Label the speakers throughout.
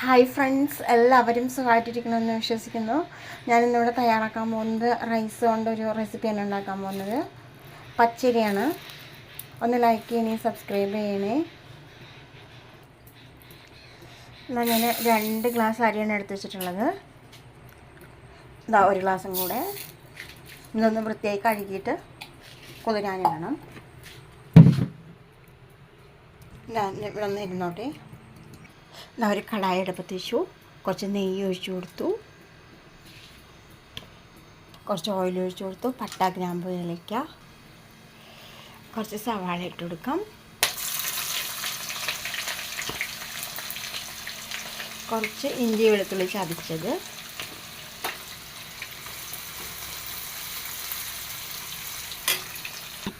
Speaker 1: Hi friends എല്ലാവരും സുഖമായിട്ടിരിക്കണമെന്ന് വിശ്വസിക്കുന്നു. ഞാനിന്നിവിടെ തയ്യാറാക്കാൻ പോകുന്നത് റൈസ് കൊണ്ടൊരു റെസിപ്പിയാണ് ഉണ്ടാക്കാൻ പോകുന്നത്. പച്ചരിയാണ്. ഒന്ന് ലൈക്ക് ചെയ്യണേ സബ്സ്ക്രൈബ് ചെയ്യണേ. എന്നാൽ ഞാൻ രണ്ട് ഗ്ലാസ് അരിയാണ് എടുത്ത് വെച്ചിട്ടുള്ളത്. ഇതാ ഒരു ഗ്ലാസും കൂടെ. ഇതൊന്ന് വൃത്തിയായി കഴുകിയിട്ട് കുതിരാനിടണം ഇവിടെ ഒന്ന് ഇരുന്നോട്ടെ. ഒരു കടായി അടുപ്പത്ത് കുറച്ച് നെയ്യ് ഒഴിച്ചു കൊടുത്തു. കുറച്ച് ഓയിൽ ഒഴിച്ചു കൊടുത്തു. പട്ട ഗ്രാമ്പ് ഏലയ്ക്ക കുറച്ച് സവാള ഇട്ട് കൊടുക്കാം. കുറച്ച് ഇഞ്ചി വെളുത്തുള്ളി ചതച്ചത്.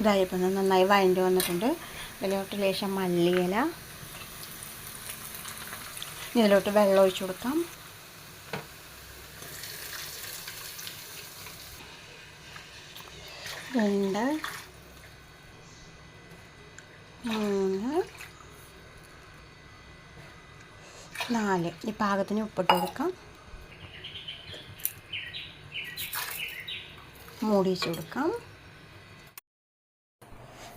Speaker 1: ഇതായപ്പോൾ നന്നായി വഴണ്ടി വന്നിട്ടുണ്ട്. ഇതിലോട്ട് ലേശം മല്ലിയില. ഇതിലോട്ട് വെള്ളം ഒഴിച്ചു കൊടുക്കാം. രണ്ട് മൂന്ന് നാല്. ഈ പാകത്തിന് ഉപ്പിട്ട് കൊടുക്കാം. മൂടി വെച്ച് കൊടുക്കാം.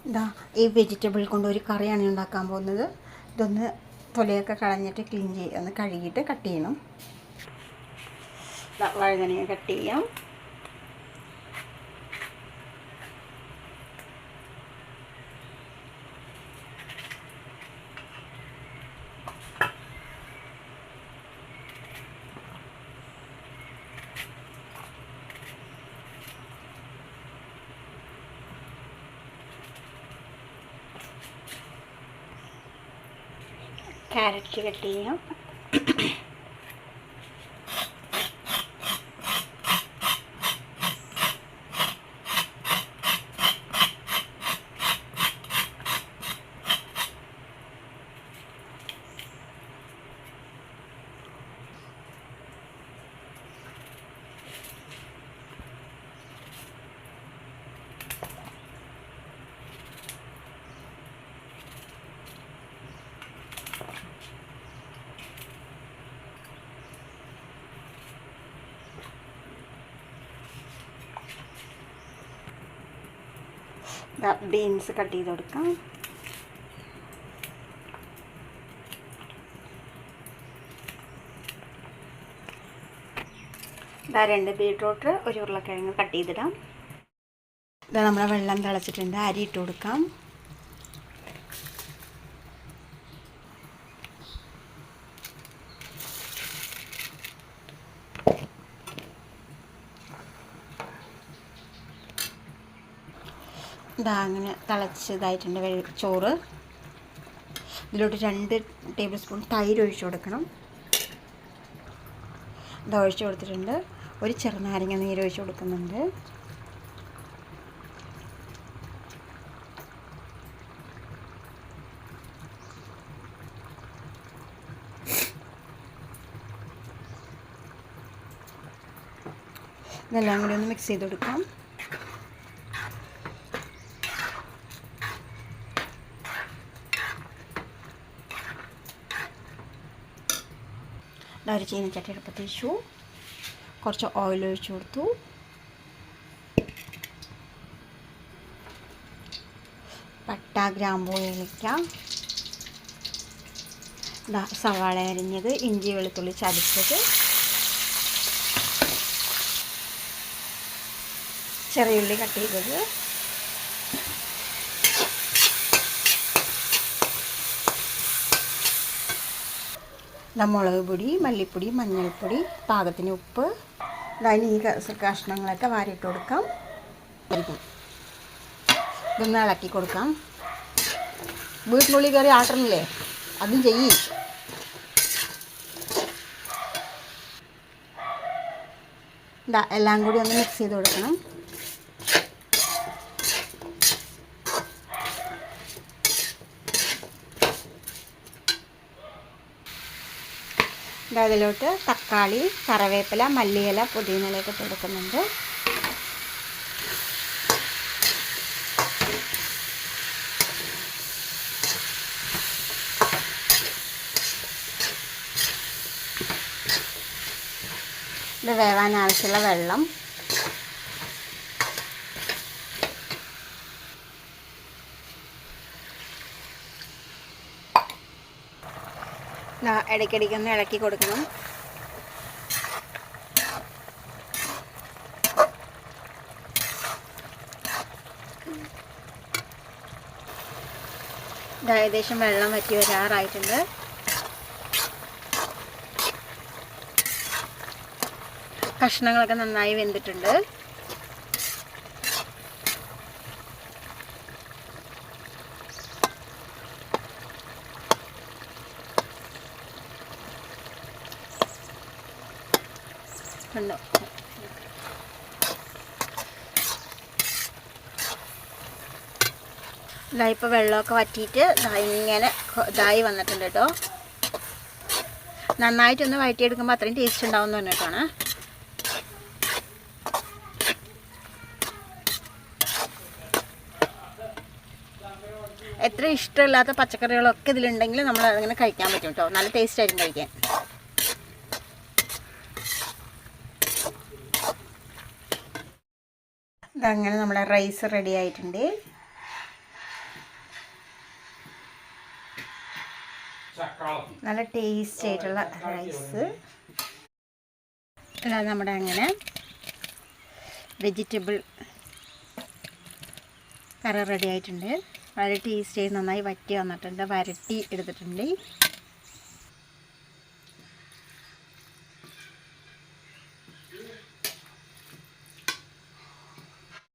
Speaker 1: ഇതാ ഈ വെജിറ്റബിൾ കൊണ്ട് ഒരു കറിയാണ് ഉണ്ടാക്കാൻ പോകുന്നത്. ഇതൊന്ന് തൊലിയൊക്കെ കളഞ്ഞിട്ട് ക്ലീൻ ചെയ്യുക ഒന്ന് കഴുകിയിട്ട് കട്ട് ചെയ്യണം. വഴുതനങ്ങ കട്ട് ചെയ്യാം. ക്യാരറ്റ് കട്ട് ചെയ്യാം ബീൻസ് കട്ട് ചെയ്ത് കൊടുക്കാം. ഇതാ രണ്ട് ബീട്രൂട്ട് ഒരു ഉരുളക്കിഴങ്ങ് കട്ട് ചെയ്തിടാം. ഇതാ നമ്മുടെ വെള്ളം തിളച്ചിട്ടുണ്ട്. അരി ഇട്ട് കൊടുക്കാം. ഇതാ അങ്ങനെ തിളച്ചതായിട്ടുണ്ട് ചോറ്. ഇതിലോട്ട് രണ്ട് ടേബിൾ സ്പൂൺ തൈര് ഒഴിച്ചു കൊടുക്കണം. ഇത് ഒഴിച്ചു കൊടുത്തിട്ടുണ്ട്. ഒരു ചെറുനാരങ്ങ നീര് ഒഴിച്ചു കൊടുക്കുന്നുണ്ട്. ഇതെല്ലാം കൂടി ഒന്ന് മിക്സ് ചെയ്ത് കൊടുക്കാം. ഒരു ചീനച്ചട്ടി അടുപ്പത്ത് വെച്ചു. കുറച്ച് ഓയിൽ ഒഴിച്ചു കൊടുത്തു. പട്ട ഗ്രാമ്പൂ ഏലക്ക. സവാള അരിഞ്ഞത് ഇഞ്ചി വെളുത്തുള്ളി ചതച്ചത്. ചെറിയുള്ളി കട്ട് ചെയ്തത്. മുളക് പൊടി മല്ലിപ്പൊടി മഞ്ഞൾപ്പൊടി പാകത്തിന് ഉപ്പ്. അതിന് ഈ കഷ്ണങ്ങളൊക്കെ വാരിയിട്ട് കൊടുക്കാം. ഇതൊന്ന് ഇളക്കി കൊടുക്കാം. വീട്ടിനുള്ളിൽ കയറി ആട്ടണില്ലേ? അതും ചെയ്യ്. എല്ലാം കൂടി ഒന്ന് മിക്സ് ചെയ്ത് കൊടുക്കണം. അതിലോട്ട് തക്കാളി കറിവേപ്പില മല്ലിയില പുതിയനിലയൊക്കെ കൊടുക്കുന്നുണ്ട്. ഇത് വേവാൻ ആവശ്യമുള്ള വെള്ളം ദാ ഇടയ്ക്കിടയ്ക്ക് ഒന്ന് ഇളക്കി കൊടുക്കണം. ഏകദേശം വെള്ളം വറ്റി വരാറായിട്ടുണ്ട്. കഷ്ണങ്ങളൊക്കെ നന്നായി വെന്തിട്ടുണ്ട്. കണ്ടോ ഇതാ ഇപ്പോൾ വെള്ളമൊക്കെ വറ്റിയിട്ട് ഇങ്ങനെ ഇതായി വന്നിട്ടുണ്ട് കേട്ടോ. നന്നായിട്ടൊന്ന് വഴറ്റിയെടുക്കുമ്പോൾ അത്രയും ടേസ്റ്റ് ഉണ്ടാവും എന്ന് പറഞ്ഞിട്ടാണ്. എത്ര ഇഷ്ടമില്ലാത്ത പച്ചക്കറികളൊക്കെ ഇതിലുണ്ടെങ്കിൽ നമ്മൾ അതിങ്ങനെ കഴിക്കാൻ പറ്റും കേട്ടോ. നല്ല ടേസ്റ്റ് ആയിരിക്കും കഴിക്കാൻ. അങ്ങനെ നമ്മുടെ റൈസ് റെഡി ആയിട്ടുണ്ട്. നല്ല ടേസ്റ്റ് ആയിട്ടുള്ള റൈസ് അതാ നമ്മുടെ അങ്ങനെ വെജിറ്റബിൾ കറി റെഡി ആയിട്ടുണ്ട്. വളരെ ടേസ്റ്റ് നന്നായി വറ്റി വന്നിട്ടുണ്ട്. വരട്ടി എടുത്തിട്ടുണ്ട്.